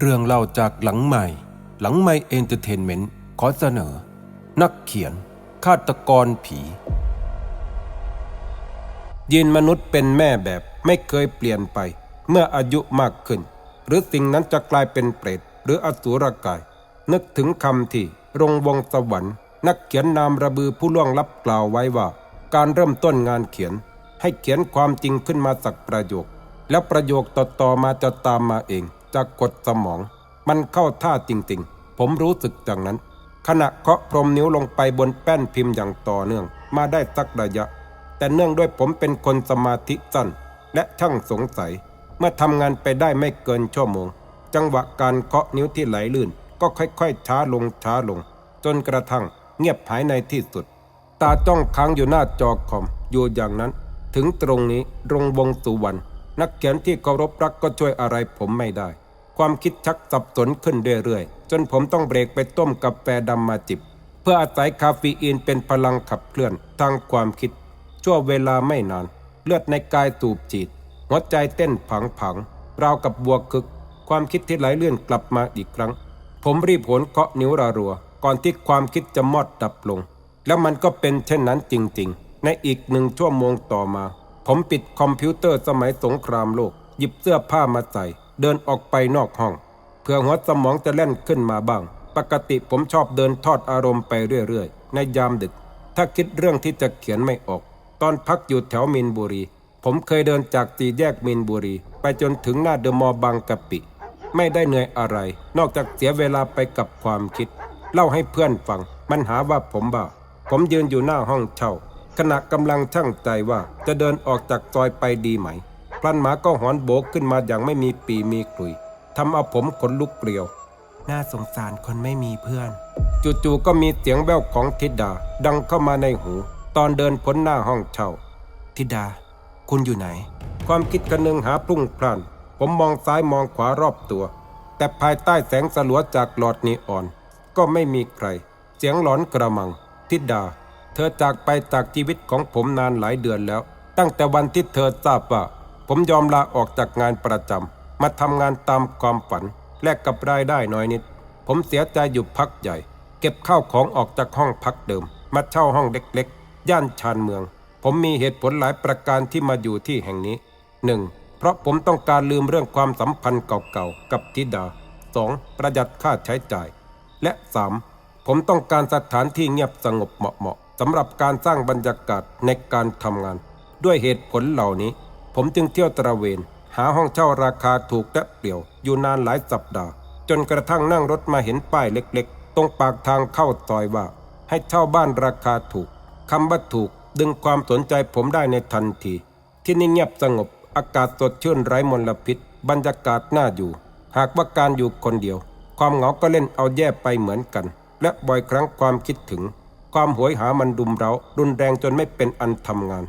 เรื่องเล่าจากหลังใหม่ หลังใหม่เอนเตอร์เทนเมนต์ขอเสนอ นักเขียน ฆาตกรผียีนมนุษย์เป็นแม่แบบไม่เคยเปลี่ยนไป เมื่ออายุมากขึ้น หรือสิ่งนั้นจะกลายเป็นเปรต หรืออสุรกาย นึกถึงคำที่รงวงสวรรค์ นักเขียนนามระบือผู้ล่วงลับกล่าวไว้ว่า การเริ่มต้นงานเขียน ให้เขียนความจริงขึ้นมาสักประโยค แล้วประโยคต่อๆมาจะตามมาเอง จากกดสมอง มันเข้าท่าจริงๆ ผมรู้สึกดังนั้น ขณะเคาะพรมนิ้วลงไปบนแป้นพิมพ์อย่างต่อเนื่องมาได้สักระยะ แต่เนื่องด้วยผมเป็นคนสมาธิสั้น และช่างสงสัย เมื่อทำงานไปได้ไม่เกินชั่วโมง จังหวะการเคาะนิ้วที่ไหลลื่น ก็ค่อยๆ ช้าลงช้าลง จนกระทั่งเงียบหายในที่สุด ตาจ้องค้างอยู่หน้าจอคอมอยู่อย่างนั้น ถึงตรงนี้รงวงสุวรรณนักเขียนที่เคารพรักก็ช่วยอะไรผมไม่ได้ ความคิดชักสับสนขึ้นเรื่อยๆ จนผมต้องเบรกไปต้มกาแฟดำมาจิบ เพื่ออาศัยคาเฟอีนเป็นพลังขับเคลื่อนทางความคิด ชั่วเวลาไม่นาน เลือดในกายตูบจีดหัวใจเต้นผังผังๆราวกับบัวคึก ความคิดที่ไหลเลื่อนกลับมาอีกครั้ง ผมรีบโหนเคาะนิ้วระรัว ก่อนที่ความคิดจะมอดดับลง แล้วมันก็เป็นเช่นนั้นจริงๆ ในอีกหนึ่งชั่วโมงต่อมา ผมปิดคอมพิวเตอร์สมัยสงครามโลก หยิบเสื้อผ้ามาใส่ เดินออกไปนอกห้องเพื่อหัวสมองจะแล่นขึ้นมาบ้าง ปกติผมชอบเดินทอดอารมณ์ไปเรื่อยๆ ในยามดึก ถ้าคิดเรื่องที่จะเขียนไม่ออก ตอนพักอยู่แถวมินบุรี ผมเคยเดินจากสี่แยกมินบุรี ไปจนถึงหน้าเดอะมอลล์บางกะปิ ไม่ได้เหนื่อยอะไร นอกจากเสียเวลาไปกับความคิด เล่าให้เพื่อนฟัง มันหาว่าผมบ้า ผมยืนอยู่หน้าห้องเช่า ขณะกำลังช่างใจว่าจะเดินออกจากซอยไปดีไหม ลันหมาก็หอนโบกขึ้นมาอย่างไม่มีปีมีกลุยทำเอาผมขนลุกเกลียว น่าสงสารคนไม่มีเพื่อน จู่ๆก็มีเสียงแว่วของทิดา ดังเข้ามาในหู ตอนเดินพ้นหน้าห้องเช่าทิดา คุณอยู่ไหน ความคิดกันหนึ่งหาพรุ่งพล่าน ผมมองซ้ายมองขวารอบตัว แต่ภายใต้แสงสลัวจากหลอดนีออน ก็ไม่มีใคร เสียงหลอนกระมังทิดา เธอจากไปจากชีวิตของผมนานหลายเดือนแล้ว ตั้งแต่วันที่เธอทราบว่า ผมยอมลาออกจากงานประจำมาทำงานตามความฝันแลกกับรายได้น้อยนิด ผมเสียใจอยู่พักใหญ่ เก็บข้าวของออกจากห้องพักเดิม มาเช่าห้องเล็กๆ ย่านชานเมือง ผมมีเหตุผลหลายประการที่มาอยู่ที่แห่งนี้ 1. เพราะผมต้องการลืมเรื่องความสัมพันธ์เก่าๆ กับธิดา 2. ประหยัดค่าใช้จ่าย และ 3. ผมต้องการสถานที่เงียบสงบเหมาะๆสำหรับการสร้างบรรยากาศในการทำงาน ด้วยเหตุผลเหล่านี้ ผมจึงเที่ยวตระเวน หาห้องเช่าราคาถูกและเปลี่ยว อยู่นานหลายสัปดาห์ จนกระทั่งนั่งรถมาเห็นป้ายเล็กๆ ตรงปากทางเข้าซอยว่า ให้เช่าบ้านราคาถูกคำว่าถูกดึงความสนใจผมได้ในทันที ที่นี่เงียบสงบ อากาศสดชื่นไร้มลพิษ บรรยากาศน่าอยู่ หากว่าการอยู่คนเดียว ความเหงาก็เล่นเอาแย่ไปเหมือนกัน และบ่อยครั้งความคิดถึง ความหวยหามันดุมเรารุนแรงจนไม่เป็นอันทำงาน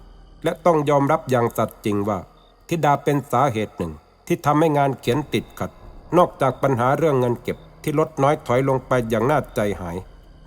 และต้องยอมรับอย่างสัตย์จริงว่าทิดาเป็นสาเหตุหนึ่ง ที่ทำให้งานเขียนติดขัด นอกจากปัญหาเรื่องเงินเก็บที่ลดน้อยถอยลงไปอย่างน่าใจหาย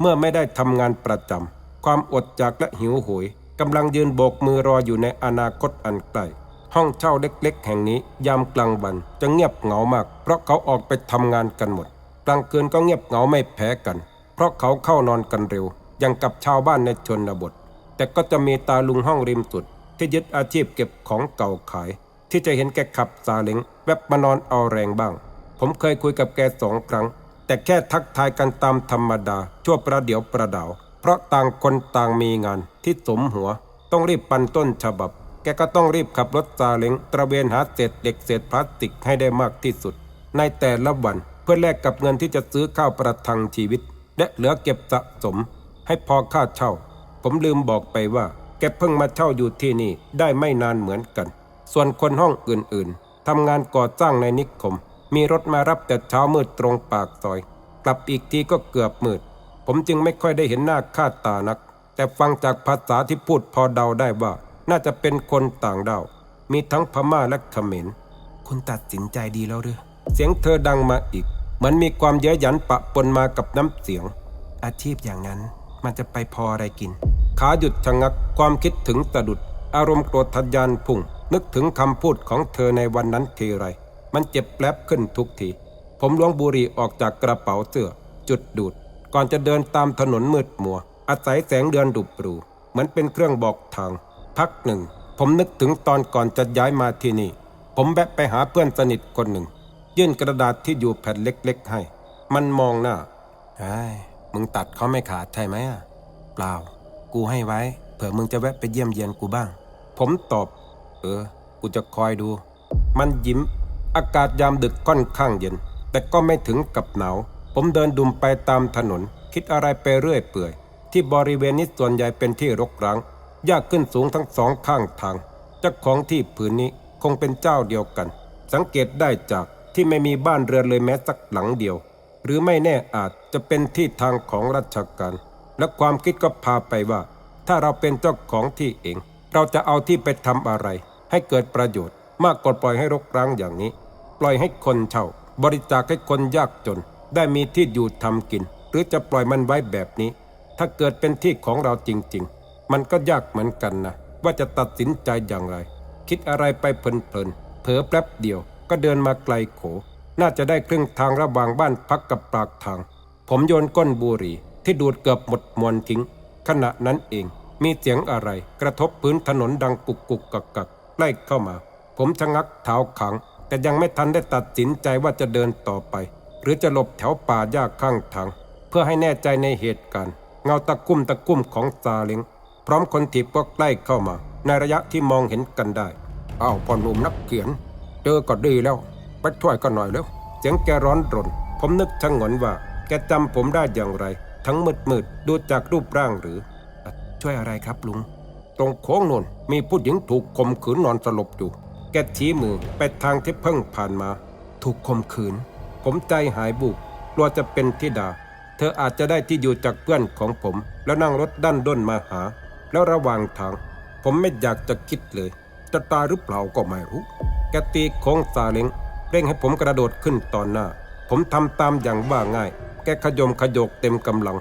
เมื่อไม่ได้ทำงานประจำความอดจากและหิวโหยกำลังยืนโบกมือรออยู่ในอนาคตอันใกล้ห้องเช่าเล็กๆ แห่งนี้ยามกลางวันจะเงียบเหงามาก เพราะเขาออกไปทำงานกันหมด กลางคืนก็เงียบเหงาไม่แพ้กัน เพราะเขาเข้านอนกันเร็วย่างกับชาวบ้านในชนบท แต่ก็จะมีตาลุงห้องริมสุด ที่ยึดอาชีพเก็บของเก่าขาย ที่จะเห็นแกขับซาเล้งแวบมานอนเอาแรงบ้าง ผมเคยคุยกับแกสองครั้ง แต่แค่ทักทายกันตามธรรมดา ชั่วประเดี๋ยวประดาว เพราะต่างคนต่างมีงานที่สมหัว ต้องรีบปันต้นฉบับ แกก็ต้องรีบขับรถซาเล้งตระเวนหาเศษเหล็กเศษพลาสติกให้ได้มากที่สุด ในแต่ละวันเพื่อแลกกับเงินที่จะซื้อข้าวประทังชีวิต และเหลือเก็บสะสม ให้พอค่าเช่า ผมลืมบอกไปว่า แกเพิ่งมาเช่าอยู่ที่นี่ได้ไม่นานเหมือนกัน ส่วนคนห้องอื่นๆทำงานก่อสร้างในนิคม มีรถมารับแต่เช้ามืดตรงปากซอย กลับอีกทีก็เกือบมืด ผมจึงไม่ค่อยได้เห็นหน้าค่าตานัก แต่ฟังจากภาษาที่พูดพอเดาได้ว่า น่าจะเป็นคนต่างดาว มีทั้งพม่าและเขมรคุณตัดสินใจดีแล้วหรือเสียงเธอดังมาอีกเหมือนมีความเย้ยหยันปะปนมากับน้ำเสียง อาชีพอย่างนั้นมันจะไปพออะไรกิน ขาหยุดชะงักความคิดถึงสะดุด อารมณ์โกรธทะยานพุ่ง นึกถึงคำพูดของเธอในวันนั้นทีไร มันเจ็บแปลบขึ้นทุกที ผมล้วงบุหรี่ออกจากกระเป๋าเสื้อ จุดดูด ก่อนจะเดินตามถนนมืดมัว อาศัยแสงเดือนดุบรูเหมือนเป็นเครื่องบอกทาง พักหนึ่ง ผมนึกถึงตอนก่อนจะย้ายมาที่นี่ ผมแวะไปหาเพื่อนสนิทคนหนึ่ง ยื่นกระดาษที่อยู่แผ่นเล็ก ๆ ให้ มันมองหน้าไอ้ยมึงตัดเขาไม่ขาดใช่ไหมอะเปล่า กูให้ไว้ เผื่อมึงจะแวะไปเยี่ยมเยียนกูบ้าง ผมตอบ เออ กูจะคอยดู มันยิ้ม อากาศยามดึกค่อนข้างเย็น แต่ก็ไม่ถึงกับหนาว ผมเดินดุมไปตามถนน คิดอะไรไปเรื่อยเปื่อย ที่บริเวณนี้ส่วนใหญ่เป็นที่รกร้างยากขึ้นสูงทั้งสองข้างทาง เจ้าของที่ผืนนี้คงเป็นเจ้าเดียวกัน สังเกตได้จากที่ไม่มีบ้านเรือนเลยแม้สักหลังเดียว หรือไม่แน่อาจจะเป็นที่ทางของราชการ และความคิดก็พาไปว่า ถ้าเราเป็นเจ้าของที่เอง เราจะเอาที่ไปทำอะไร ให้เกิดประโยชน์ มากกว่าปล่อยให้รกร้างอย่างนี้ ปล่อยให้คนเช่า บริจาคให้คนยากจน ได้มีที่อยู่ทำกิน หรือจะปล่อยมันไว้แบบนี้ ถ้าเกิดเป็นที่ของเราจริง ๆ มันก็ยากเหมือนกันนะ ว่าจะตัดสินใจอย่างไร คิดอะไรไปเพลินๆเผลอแป๊บเดียว ก็เดินมาไกลโข น่าจะได้ครึ่งทางระหว่างบ้านพักกับปากทาง ผมโยนก้นบุหรี่ ที่ดูดเกือบหมดมวนทิ้ง ขณะนั้นเองมีเสียงอะไรกระทบพื้นถนนดังกุกกุกกักกักใกล้เข้ามา ผมชะงักเท้าขัง แต่ยังไม่ทันได้ตัดสินใจว่าจะเดินต่อไป หรือจะหลบแถวป่าหญ้าข้างทาง เพื่อให้แน่ใจในเหตุการณ์ เงาตะคุ่มตะคุ่มของซาเล้งพร้อมคนถีบก็ใกล้เข้ามา ในระยะที่มองเห็นกันได้อ้าวพ่อหนุ่มนักเขียน เจอก็ดีแล้วไปช่วยกันหน่อยแล้วเสียงแกร้อนรน ผมนึกชะงนว่า แกจำผมได้อย่างไร ทั้งมืดมืดดูจากรูปร่างหรือ ช่วยอะไรครับลุง ตรงโค้งโนนมีผู้หญิงถูกข่มขืนนอนสลบอยู่ แกชี้มือไปทางที่เพิ่งผ่านมา ถูกข่มขืน ผมใจหายบุกกลัวจะเป็นทิดา เธออาจจะได้ที่อยู่จากเพื่อนของผม แล้วนั่งรถด้านด้นมาหา แล้วระหว่างทาง ผมไม่อยากจะคิดเลย จะตายหรือเปล่าก็ไม่รู้ แกตีโค้งซาเล้งเร่งให้ผมกระโดดขึ้นตอนหน้า ผมทำตามอย่างว่าง่าย กขยมขยกเต็มกำลัง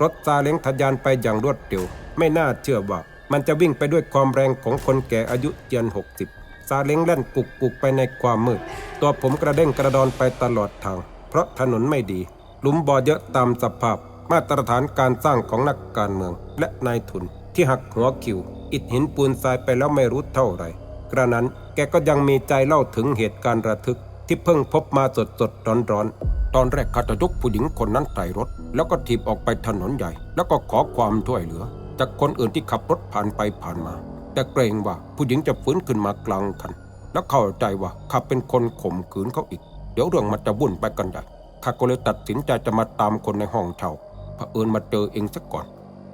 รถซาเล้งทะยานไปอย่างรวดเร็ว ไม่น่าเชื่อว่า มันจะวิ่งไปด้วยความแรงของคนแก่อายุเจียนหกสิบซาเล้งแล่นกุกกุกไปในความมืด ตัวผมกระเด้งกระดอนไปตลอดทาง เพราะถนนไม่ดี หลุมบ่อเยอะตามสภาพ มาตรฐานการสร้างของนักการเมือง และนายทุนที่หักหัวคิว อิฐหินปูนทรายไปแล้วไม่รู้เท่าไหร่กระนั้นแกก็ยังมีใจเล่าถึงเหตุการณ์ระทึกที่เพิ่งพบมาสดสดร้อนร้อนๆ ตอนแรกข้าจะยกผู้หญิงคนนั้นใส่รถ แล้วก็ถีบออกไปถนนใหญ่ แล้วก็ขอความช่วยเหลือ จากคนอื่นที่ขับรถผ่านไปผ่านมา แต่เกรงว่าผู้หญิงจะฟื้นขึ้นมากลางคัน แล้วเข้าใจว่าข้าเป็นคนข่มขืนเขาอีก เดี๋ยวเรื่องมันจะวุ่นไปกันใหญ่ข้าก็เลยตัดสินใจจะมาตามคนในห้องเช่าเผอิญมาเจอเองซะก่อน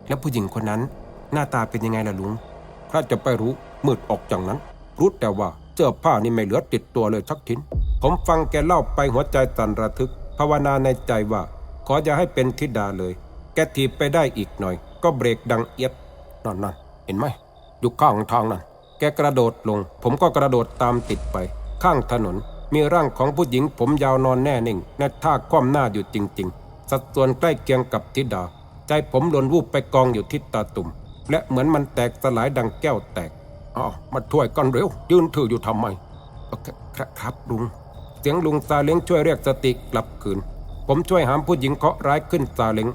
แล้วผู้หญิงคนนั้น หน้าตาเป็นยังไงล่ะลุงข้าจะไปรู้มืดออกจากนั้นรู้แต่ว่าเสื้อผ้านี่ไม่เหลือติดตัวเลยสักชิ้นผมฟังแกเล่าไปหัวใจสั่นระทึก ภาวนาในใจว่า ขออย่าให้เป็นทิดาเลย แกถีบไปได้อีกหน่อย ก็เบรกดังเอียดนั่นนั่นเห็นไหมอยู่ข้างทางนั่นแกกระโดดลง ผมก็กระโดดตามติดไป ข้างถนน มีร่างของผู้หญิงผมยาวนอนแน่นิ่งในท่าคว่ำหน้าอยู่จริง ๆ สัดส่วนใกล้เคียงกับทิดา ใจผมหล่นวูบไปกองอยู่ที่ตาตุ่มและเหมือนมันแตกสลายดังแก้วแตกอ้าวมาช่วยกันเร็ว ยืนถืออยู่ทำไมครับครับลุง สียงลุงซาเล้งช่วยเรียกสติกลับคืน ผมช่วยหามผู้หญิงเคาะร้ายขึ้นซาเล้ง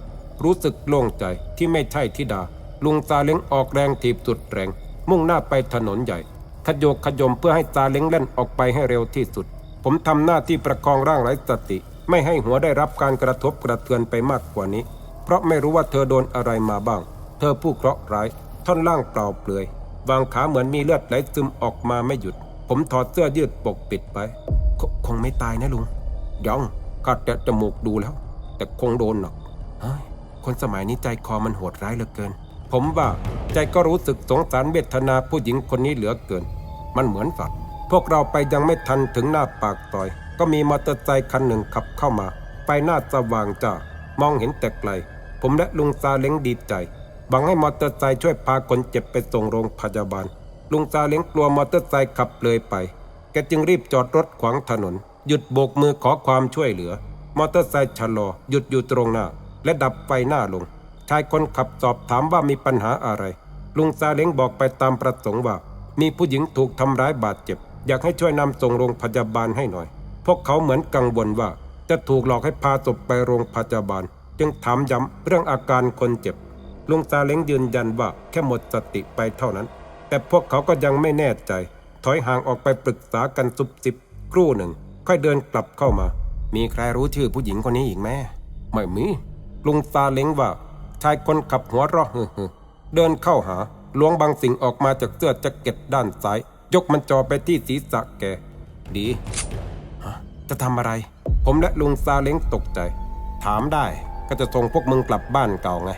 รู้สึกโล่งใจที่ไม่ใช่ทิดา ลุงซาเล้งออกแรงถีบสุดแรง มุ่งหน้าไปถนนใหญ่ ขยโยกขยมเพื่อให้ซาเล้งแล่นออกไปให้เร็วที่สุด ผมทำหน้าที่ประคองร่างไร้สติ ไม่ให้หัวได้รับการกระทบกระเทือนไปมากกว่านี้ เพราะไม่รู้ว่าเธอโดนอะไรมาบ้าง เธอผู้เคราะห์ร้าย ท่อนล่างเปล่าเปลือยวางขาเหมือนมีเลือดไหลซึมออกมาไม่หยุด ผมถอดเสื้อยืดปกปิดไป คงไม่ตายนะลุงยังข้าแตะจมูกดูแล้ว แต่คงโดนหนักเฮ้ยคนสมัยนี้ใจคอมันโหดร้ายเหลือเกิน ผมว่าใจก็รู้สึกสงสารเวทนาผู้หญิงคนนี้เหลือเกิน มันเหมือนสัตว์พวกเราไปยังไม่ทันถึงหน้าปากซอย ก็มีมอเตอร์ไซคันหนึ่งขับเข้ามา ไปหน้าสว่างจ้ามองเห็นแต่ไกล ผมและลุงซาเล้งดีใจบังให้มอเตอร์ไซค์ช่วยพาคนเจ็บไปส่งโรงพยาบาล ลุงซาเล้งกลัวมอเตอร์ไซค์ขับเลยไป แกจึงรีบจอดรถขวางถนน หยุดโบกมือขอความช่วยเหลือ มอเตอร์ไซค์ชะลอ หยุดอยู่ตรงหน้า และดับไฟหน้าลง ชายคนขับสอบถามว่ามีปัญหาอะไร ลุงซาเล้งบอกไปตามประสงค์ว่า มีผู้หญิงถูกทำร้ายบาดเจ็บ อยากให้ช่วยนำส่งโรงพยาบาลให้หน่อย พวกเขาเหมือนกังวลว่า จะถูกหลอกให้พาศพไปโรงพยาบาล จึงถามย้ำเรื่องอาการคนเจ็บ ลุงซาเล้งยืนยันว่าแค่หมดสติไปเท่านั้น แต่พวกเขาก็ยังไม่แน่ใจ ถอยห่างออกไปปรึกษากันซุบซิบครู่หนึ่ง ค่อยเดินกลับเข้ามา มีใครรู้ชื่อผู้หญิงคนนี้อีกไหมไม่มีลุงซาเล้งว่า ชายคนขับหัวเราะฮึฮึเดินเข้าหาล้วงบางสิ่งออกมาจากเสื้อแจ็คเก็ตด้านซ้าย ยกมันจอไปที่ศีรษะแก ดีจะทำอะไร ผมและลุงซาเล้งตกใจ ถามได้ก็จะส่งพวกมึงกลับบ้านเก่าไง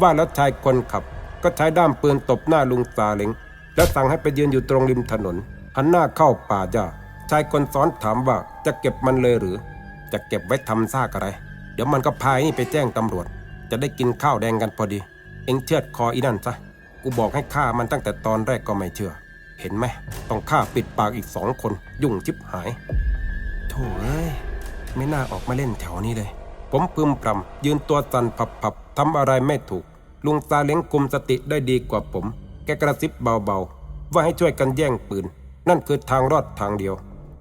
ว่าแล้วชายคนขับ ก็ใช้ด้ามปืนตบหน้าลุงซาเล้ง แล้วสั่งให้ไปยืนอยู่ตรงริมถนนหันหน้าเข้าป่าหญ้าชายคนซ้อนถามว่าจะเก็บมันเลยหรือ จะเก็บไว้ทำซากอะไร เดี๋ยวมันก็พายนี่ไปแจ้งตำรวจ จะได้กินข้าวแดงกันพอดี เอ็งเชือดคออีนั่นซะกูบอกให้ฆ่ามันตั้งแต่ตอนแรกก็ไม่เชื่อ เห็นไหมต้องฆ่าปิดปากอีกสองคน ยุ่งชิบหายโถ่เอ้ยไม่น่าออกมาเล่นแถวนี้เลย ผมพึมพำยืนตัวสั่นผับๆทำอะไรไม่ถูก ลุงซาเล้งกุมสติได้ดีกว่าผม แกกระซิบเบาๆ ว่าให้ช่วยกันแย่งปืน นั่นคือทางรอดทางเดียว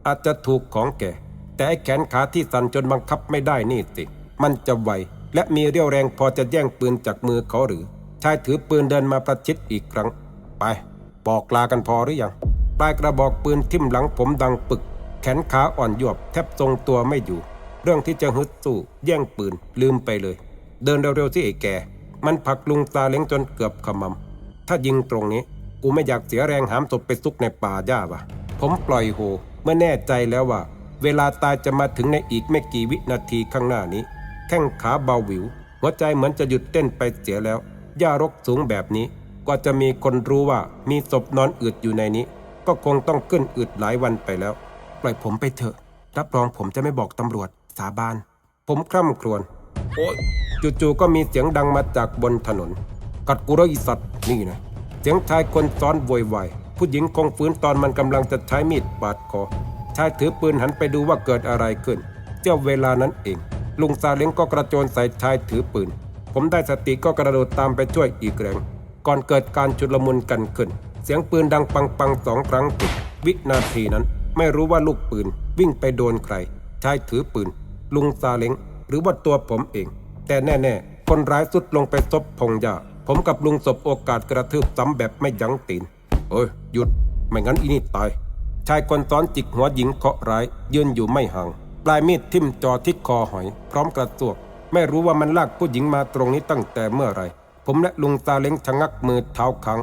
อาจจะถูกของแก แต่ไอ้แขนขาที่สั่นจนบังคับไม่ได้นี่สิ มันจะไวและมีเรี่ยวแรงพอจะแย่งปืนจากมือเขาหรือ ชายถือปืนเดินมาประชิดอีกครั้ง ไป บอกลากันพอหรือยังปลายกระบอกปืนทิ่มหลังผมดังปึก แขนขาอ่อนยวบแทบทรงตัวไม่อยู่ เรื่องที่จะฮึดสู้ แย่งปืนลืมไปเลย เดินเร็วๆสิไอ้แก มันผักลุงซาเล้งจนเกือบขมำ ถ้ายิงตรงนี้ กูไม่อยากเสียแรงหามศพไปซุกในป่าหญ้าวะผมปล่อยโฮเมื่อแน่ใจแล้วว่า เวลาตายจะมาถึงในอีกไม่กี่วินาทีข้างหน้านี้ แข้งขาเบาหวิว หัวใจเหมือนจะหยุดเต้นไปเสียแล้วหญ้ารกสูงแบบนี้กว่าจะมีคนรู้ว่ามีศพนอนอืดอยู่ในนี้ ก็คงต้องขึ้นอืดหลายวันไปแล้ว ปล่อยผมไปเถอะ รับรองผมจะไม่บอกตำรวจสาบาน ผมคร่ำครวญโอ๊ยจู่ๆก็มีเสียงดังมาจากบนถนน กัดกุรอีสัตว์นี่นะเสียงชายคนซ้อนโวยวายผู้หญิงคงฟื้นตอนมันกำลังจะใช้มีดปาดคอชายถือปืนหันไปดูว่าเกิดอะไรขึ้น เจ้าเวลานั้นเอง ลุงซาเล้งก็กระโจนใส่ชายถือปืน ผมได้สติก็กระโดดตามไปช่วยอีกแรงก่อนเกิดการชุลมุนกันขึ้น เสียงปืนดังปังปังสองครั้งติดวินาทีนั้น ไม่รู้ว่าลูกปืน วิ่งไปโดนใครชายถือปืน ลุงซาเล้งหรือว่าตัวผมเอง แต่แน่ ๆ คนร้ายสุดลงไปซบพงหญ้า ผมกับลุงศบโอกาสกระทืบซ้ำแบบไม่ยั้งตีนเอ้ยหยุดไม่งั้นอีนี่ตาย ชายคนซ้อนจิกหัวหญิงเคาะร้าย ยืนอยู่ไม่ห่าง ปลายมีดทิ่มจอที่คอหอย พร้อมกระซวก ไม่รู้ว่ามันลากผู้หญิงมาตรงนี้ตั้งแต่เมื่อไร ผมและลุงตาเล้งชะงักมือเท้าค้าง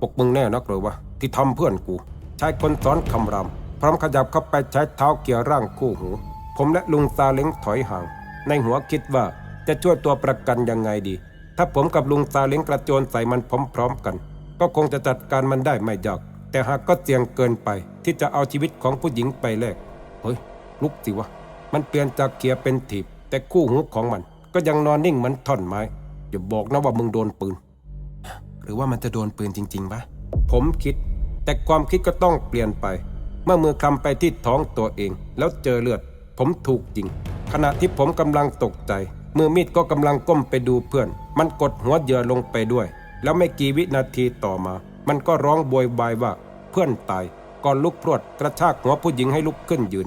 ปกมึงแน่นักเหรอวะที่ทำเพื่อนกู ชายคนซ้อนคำรามพร้อมขยับเข้าไปใช้เท้าเกี่ยวร่างคู่หู ผมและลุงซาเล้งถอยห่าง ในหัวคิดว่าจะช่วยตัวประกันยังไงดี ถ้าผมกับลุงซาเล้งกระโจนใส่มันพร้อม ๆ กัน ก็คงจะจัดการมันได้ไม่ยาก แต่หากก็เสี่ยงเกินไป ที่จะเอาชีวิตของผู้หญิงไปแลก เฮ้ย ลุกสิวะ มันเปลี่ยนจากเขียเป็นถีบ แต่คู่หูของมัน ก็ยังนอนนิ่งเหมือนท่อนไม้อย่าบอกนะว่ามึงโดนปืน หรือว่ามันจะโดนปืนจริงๆปะผมคิด แต่ความคิดก็ต้องเปลี่ยนไป เมื่อมือคำไปที่ท้องตัวเอง แล้วเจอเลือด ผมถูกยิง ขณะที่ผมกำลังตกใจ มือมีดก็กำลังก้มไปดูเพื่อน มันกดหัวเหยื่อลงไปด้วย แล้วไม่กี่วินาทีต่อมา มันก็ร้องโวยวายว่าเพื่อนตาย ก่อนลุกพรวดกระชากหัวผู้หญิงให้ลุกขึ้นยืน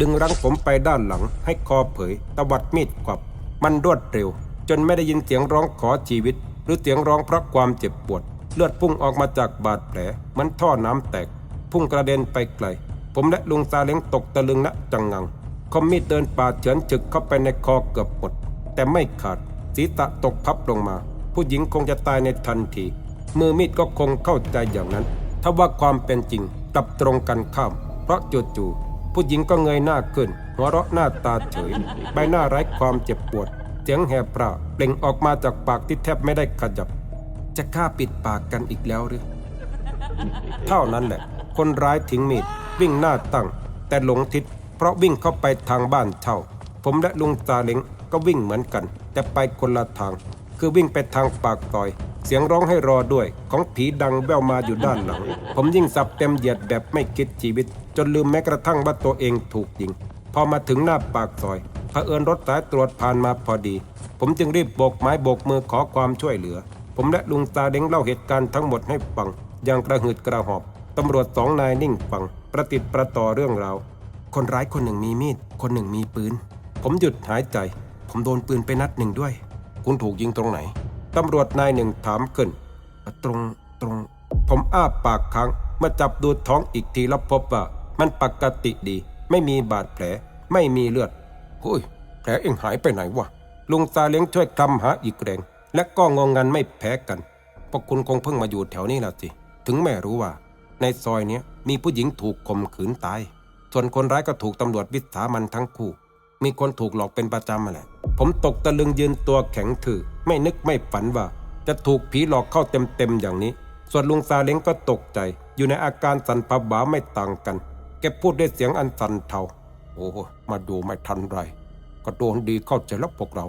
ดึงรั้งผมไปด้านหลัง ให้คอเผยตวัดมีดกวับ มันรวดเร็ว จนไม่ได้ยินเสียงร้องขอชีวิต หรือเสียงร้องเพราะความเจ็บปวด เลือดพุ่งออกมาจากบาดแผลเหมันท่อน้ำแตก พุ่งกระเด็นไปไกล ผมและลุงซาเล้งตกตะลึงณจังงังคอมมีดเดินป่าเฉือนจึกเข้าไปในคอเกือบหมดแต่ไม่ขาด ศีรษะตกพับลงมา ผู้หญิงคงจะตายในทันที มือมีดก็คงเข้าใจอย่างนั้นถ้าว่าความเป็นจริงกลับตรงกันข้าม เพราะจู่ๆผู้หญิงก็เงยหน้าขึ้น หัวเราะหน้าตาเฉย ใบหน้าไร้ความเจ็บปวด เสียงแหบปราเปล่งออกมาจากปากที่แทบไม่ได้ขยับ จะฆ่าปิดปากกันอีกแล้วหรือ เท่านั้นแหละ คนร้ายทิ้งมีดวิ่งหน้าตั้ง แต่หลงทิศเพราะวิ่งเข้าไปทางบ้านเช่า ผมและลุงตาเล้งก็วิ่งเหมือนกัน แต่ไปคนละทาง คือวิ่งไปทางปากซอย เสียงร้องให้รอด้วย ของผีดังแว่วมาอยู่ด้านหลัง ผมยิ่งสับเต็มเหยียดแบบไม่คิดชีวิต จนลืมแม้กระทั่งว่าตัวเองถูกยิง พอมาถึงหน้าปากซอยเผอิญรถสายตรวจผ่านมาพอดี ผมจึงรีบโบกไม้โบกมือขอความช่วยเหลือ ผมและลุงตาเด้งเล่าเหตุการณ์ทั้งหมดให้ฟัง อย่างกระหืดกระหอบตำรวจสองนายนิ่งฟัง ประติดประต่อเรื่องราวคนร้ายคนหนึ่งมีมีด คนหนึ่งมีปืน ผมหยุดหายใจ ผมโดนปืนไปนัดหนึ่งด้วย คุณถูกยิงตรงไหน ตำรวจนายหนึ่งถามขึ้น ตรงตรง ผมอ้าปากค้างมื่อจับดูท้องอีกทีแล้วพบว่า มันปกติดี ไม่มีบาดแผล ไม่มีเลือดหุยแผลเอ็งหายไปไหนวะลุงซาเล้งช่วยคลำหาอีกแรง และก็งงงันไม่แพ้กันเพราะคุณคงเพิ่งมาอยู่แถวนี้แล้วสิ ถึงแม่รู้ว่า ในซอยเนี้ยมีผู้หญิงถูกข่มขืนตาย ส่วนคนร้ายก็ถูกตำรวจวิสามันทั้งคู่ มีคนถูกหลอกเป็นประจำมาแหละ ผมตกตะลึงยืนตัวแข็งถือ ไม่นึกไม่ฝันว่า จะถูกผีหลอกเข้าเต็มๆอย่างนี้ ส่วนลุงซาเล้งก็ตกใจ อยู่ในอาการสันผบาไม่ต่างกัน แกพูดด้วยเสียงอันสั่นเทาโอ้มาดูไม่ทันไร ก็โดนดีเข้าใจแล้วพวกเรา